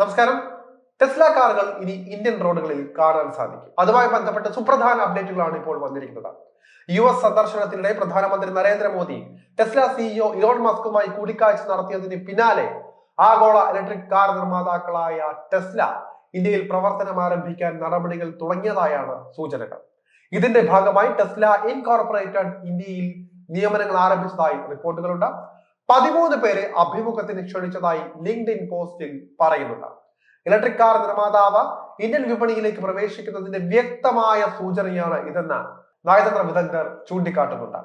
നമസ്കാരം. ടെസ്ല കാറുകൾ ഇനി ഇന്ത്യൻ റോഡുകളിൽ കാണാൻ സാധിക്കും. അതുമായി ബന്ധപ്പെട്ട സുപ്രധാന അപ്ഡേറ്റുകളാണ് ഇപ്പോൾ വന്നിരിക്കുന്നത്. യു എസ് സന്ദർശനത്തിനിടെ പ്രധാനമന്ത്രി നരേന്ദ്രമോദി ടെസ്ല സിഇഒ ഇലോൺ മസ്കുമായി കൂടിക്കാഴ്ച നടത്തിയതിന് പിന്നാലെ ആഗോള ഇലക്ട്രിക് കാർ നിർമ്മാതാക്കളായ ടെസ്ല ഇന്ത്യയിൽ പ്രവർത്തനം ആരംഭിക്കാൻ നടപടികൾ തുടങ്ങിയതായാണ് സൂചനകൾ. ഇതിന്റെ ഭാഗമായി ടെസ്ല ഇൻകോർപ്പറേറ്റഡ് ഇന്ത്യയിൽ നിയമനങ്ങൾ ആരംഭിച്ചതായി റിപ്പോർട്ടുകളുണ്ട്. പതിമൂന്ന് പേരെ അഭിമുഖത്തിന് ക്ഷണിച്ചതായി ലിങ്ക്ഡ് ഇൻ പോസ്റ്റിൽ പറയുന്നുണ്ട്. ഇലക്ട്രിക് കാർ നിർമ്മാതാവ് ഇന്ത്യൻ വിപണിയിലേക്ക് പ്രവേശിക്കുന്നതിന്റെ വ്യക്തമായ സൂചനയാണ് ഇതെന്ന് നയതന്ത്ര വിദഗ്ധർ ചൂണ്ടിക്കാട്ടുന്നുണ്ട്.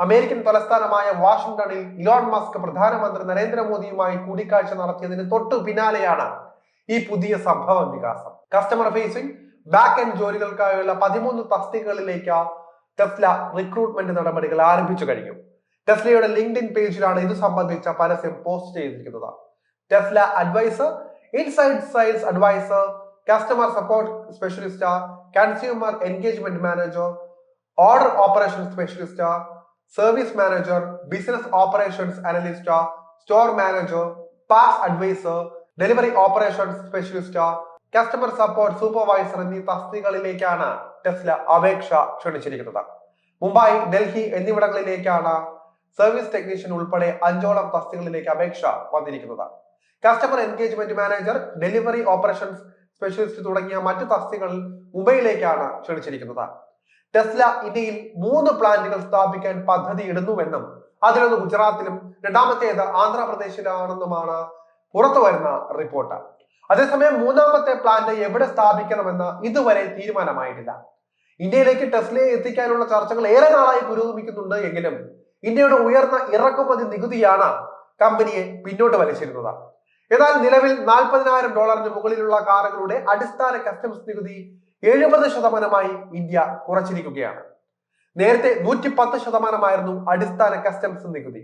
അമേരിക്കൻ തലസ്ഥാനമായ വാഷിംഗ്ടണിൽ ഇലോൺ മസ്ക് പ്രധാനമന്ത്രി നരേന്ദ്രമോദിയുമായി കൂടിക്കാഴ്ച നടത്തിയതിന് തൊട്ടു പിന്നാലെയാണ് ഈ പുതിയ സംഭവ വികാസം. കസ്റ്റമർ ഫേസിംഗ് ബാക്ക് എൻഡ് ജോലികൾക്കായുള്ള പതിമൂന്ന് തസ്തികകളിലേക്ക് ടെസ്ല റിക്രൂട്ട്മെന്റ് നടപടികൾ ആരംഭിച്ചു കഴിഞ്ഞു. ടെസ്ലയുടെ ലിങ്ക്ഡ് ഇൻ പേജിലാണ് ഇത് സംബന്ധിച്ച പരസ്യം പോസ്റ്റ് ചെയ്തിരിക്കുന്നത്. Tesla advisor inside sales advisor customer support specialist consumer engagement manager order operation specialist service manager business operations analyst store manager pass advisor delivery operations specialist customer support supervisor എന്നീ തസ്തികളിലേക്കാണ് Tesla അപേക്ഷ ക്ഷണിച്ചിരിക്കുന്നത്. മുംബൈ ഡൽഹി എന്നിവിടങ്ങളിലേക്കാണ് service technician ഉൾപ്പെടെ അഞ്ചോളം തസ്തികളിലേക്ക് അപേക്ഷ വന്നിരിക്കുന്നത്. Customer engagement manager delivery operations specialist തുടങ്ങിയ മറ്റു തസ്തികൾ മുംബൈയിലേക്കാണ് ക്ഷണിച്ചിരിക്കുന്നത്. ടെസ്ല ഇന്ത്യയിൽ മൂന്ന് പ്ലാന്റുകൾ സ്ഥാപിക്കാൻ പദ്ധതി ഇടുന്നുവെന്നും അതിലൊന്ന് ഗുജറാത്തിലും രണ്ടാമത്തേത് ആന്ധ്രാപ്രദേശിലാണെന്നുമാണ് പുറത്തു വരുന്ന റിപ്പോർട്ട്. അതേസമയം മൂന്നാമത്തെ പ്ലാന്റ് എവിടെ സ്ഥാപിക്കണമെന്ന് ഇതുവരെ തീരുമാനമായിട്ടില്ല. ഇന്ത്യയിലേക്ക് ടെസ്ലയെ എത്തിക്കാനുള്ള ചർച്ചകൾ ഏറെ നാളായി പുരോഗമിക്കുന്നുണ്ട് എങ്കിലും ഇന്ത്യയുടെ ഉയർന്ന ഇറക്കുമതി നികുതിയാണ് കമ്പനിയെ പിന്നോട്ട് വലിച്ചിരുന്നത് എന്നാൽ നിലവിൽ നാൽപ്പതിനായിരം ഡോളറിന് മുകളിലുള്ള കാറുകളുടെ അടിസ്ഥാന കസ്റ്റംസ് നികുതി എഴുപത് ശതമാനമായി ഇന്ത്യ കുറച്ചിരിക്കുകയാണ്. നേരത്തെ നൂറ്റി പത്ത് ശതമാനമായിരുന്നു അടിസ്ഥാന കസ്റ്റംസ് നികുതി.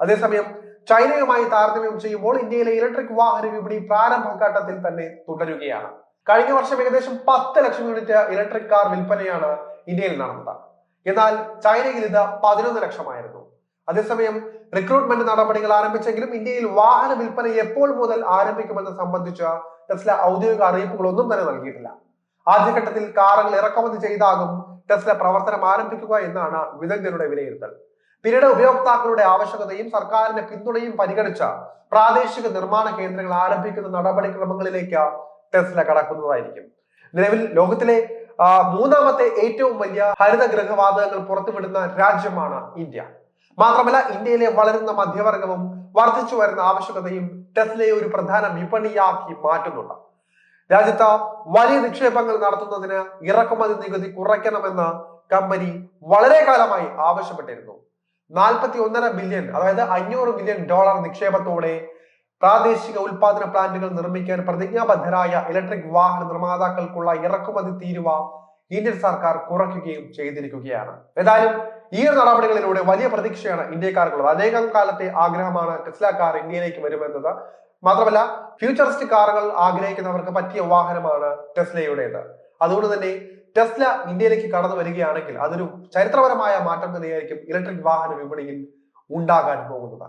അതേസമയം ചൈനയുമായി താരതമ്യം ചെയ്യുമ്പോൾ ഇന്ത്യയിലെ ഇലക്ട്രിക് വാഹന വിപണി പ്രാരംഭഘട്ടത്തിൽ തന്നെ തുടരുകയാണ്. കഴിഞ്ഞ വർഷം ഏകദേശം പത്ത് ലക്ഷം യൂണിറ്റ് ഇലക്ട്രിക് കാർ വിൽപ്പനയാണ് ഇന്ത്യയിൽ നടന്നത്. എന്നാൽ ചൈനയിൽ ഇത് പതിനൊന്ന് ലക്ഷമായിരുന്നു. അതേസമയം റിക്രൂട്ട്മെന്റ് നടപടികൾ ആരംഭിച്ചെങ്കിലും ഇന്ത്യയിൽ വാഹന വിൽപ്പന എപ്പോൾ മുതൽ ആരംഭിക്കുമെന്ന് സംബന്ധിച്ച ടെസ്ല ഔദ്യോഗിക അറിയിപ്പുകളൊന്നും തന്നെ നൽകിയിട്ടില്ല. ആദ്യഘട്ടത്തിൽ കാറുകൾ ഇറക്കുമതി ചെയ്താകും ടെസ്ല പ്രവർത്തനം ആരംഭിക്കുക എന്നാണ് വിദഗ്ധരുടെ വിലയിരുത്തൽ. പിന്നീട് ഉപയോക്താക്കളുടെ ആവശ്യകതയും സർക്കാരിന്റെ പിന്തുണയും പരിഗണിച്ച പ്രാദേശിക നിർമ്മാണ കേന്ദ്രങ്ങൾ ആരംഭിക്കുന്ന നടപടിക്രമങ്ങളിലേക്ക് ടെസ്ല കടക്കുന്നതായിരിക്കും. നിലവിൽ ലോകത്തിലെ മൂന്നാമത്തെ ഏറ്റവും വലിയ ഹരിതഗൃഹവാതകങ്ങൾ പുറത്തുവിടുന്ന രാജ്യമാണ് ഇന്ത്യ. മാത്രമല്ല ഇന്ത്യയിലെ വളരുന്ന മധ്യവർഗവും വർദ്ധിച്ചു വരുന്ന ആവശ്യകതയും ടെസ്ലയെ ഒരു പ്രധാന വിപണിയാക്കി മാറ്റുന്നുണ്ട്. രാജ്യത്ത് വലിയ നിക്ഷേപങ്ങൾ നടത്തുന്നതിന് ഇറക്കുമതി നികുതി കുറയ്ക്കണമെന്ന് കമ്പനി വളരെ കാലമായി ആവശ്യപ്പെട്ടിരുന്നു. നാൽപ്പത്തി ഒന്നര ബില്യൺ അതായത് അഞ്ഞൂറ് ബില്യൺ ഡോളർ നിക്ഷേപത്തോടെ പ്രാദേശിക ഉൽപാദന പ്ലാന്റുകൾ നിർമ്മിക്കാൻ പ്രതിജ്ഞാബദ്ധരായ ഇലക്ട്രിക് വാഹന നിർമ്മാതാക്കൾക്കുള്ള ഇറക്കുമതി തീരുവ ഇന്ത്യൻ സർക്കാർ കുറയ്ക്കുകയും ചെയ്തിരിക്കുകയാണ്. ഏതായാലും ഈ ഒരു നടപടികളിലൂടെ വലിയ പ്രതീക്ഷയാണ് ഇന്ത്യക്കാർക്കുള്ളത്. അനേകം കാലത്തെ ആഗ്രഹമാണ് ടെസ്ല കാർ ഇന്ത്യയിലേക്ക് വരുമെന്നത്. മാത്രമല്ല ഫ്യൂച്ചറിസ്റ്റ് കാറുകൾ ആഗ്രഹിക്കുന്നവർക്ക് പറ്റിയ വാഹനമാണ് ടെസ്ലയുടേത്. അതുകൊണ്ട് തന്നെ ടെസ്ല ഇന്ത്യയിലേക്ക് കടന്നു വരികയാണെങ്കിൽ അതൊരു ചരിത്രപരമായ മാറ്റം തന്നെയായിരിക്കും ഇലക്ട്രിക് വാഹന വിപണിയിൽ ഉണ്ടാകാൻ പോകുന്നത്.